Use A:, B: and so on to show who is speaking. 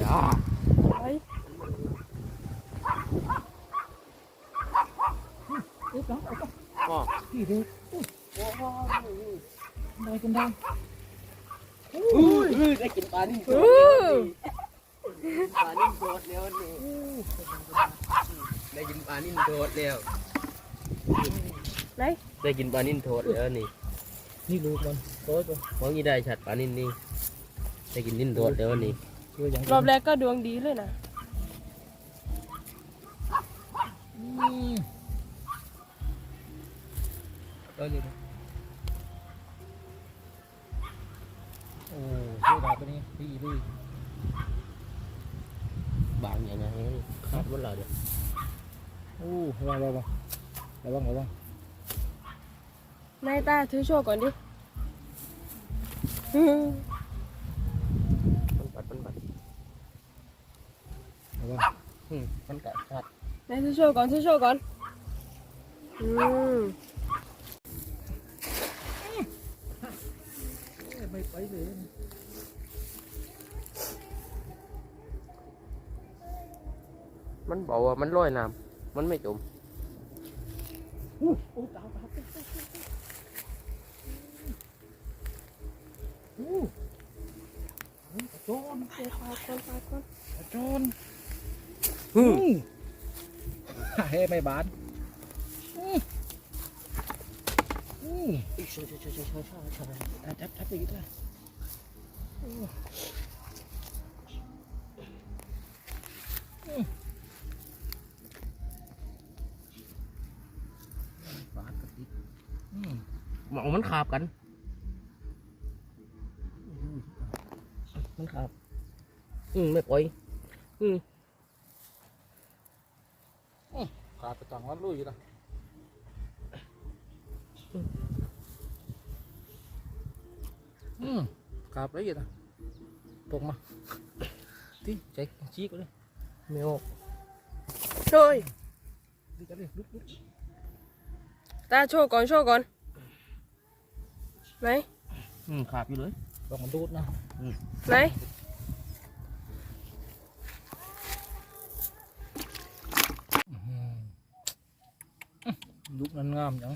A: จ้า
B: ไปเรียบร้อยเอาไป
A: พ่อ
B: พี่เด็กได้กันได้
A: อุ้ยได้กินปลานิ่มโดปลานิ่มโดดแล้วนี่ได้กินปลานิ่มโดดแล้ว
B: ไหน
A: ได้กินปลานิ่มโดดแล้วนี่
B: นี่ลูกมัน โต๊ะตัว
A: เพราะงี้ได้ชัดปลานิ่มนี่ได้กินนิ่มโดดแล้วนี่
B: เชื่ออย่าง
C: รอบแรกก็ดวงดีเลยนะ
B: อืมก็เลยนะโอ้เชื่อได้ปะเนี่ยพี่ลุย
A: บางอย่างไงนี่คาดว่าเราเดี๋ยว
B: โอ้ระวังระวังระวังระวัง
C: นายตาถือโชว์ก่อนดิ อืม
A: มันปัดมันปัด
B: ระวัง
A: อืมมันกัดชัด
C: นายถือโชว์
B: จร
C: เดี๋ยวปาดก่อนปาดก่อน
B: โจร
A: ฮึ
B: อืมเฮ้ไม่บานอืมอืม
A: ใช่ใช่ใช่ใช่ใช่ใช่ใช่
B: อะจับจับไปอีกแล้วโอ้อืมบาดกระติกอืม
A: หมองมันขาบกัน มันขาบอืมไม่ปล่อย อืม
B: ขาดกระตังวันลุยอยู่ละอืมขาดไปอีกละตกมาที่ใจชี้ก็เลย
A: ไม่ออก
C: โช่วย
B: ดีกันเลยลุกลุก
C: ตาโชว์ก่อนโชว์ก่อนไหน
A: อืมขาบอยู่เลย
B: ลองมันดูดนะ
C: ไหน
B: ลุกนั้นงามจัง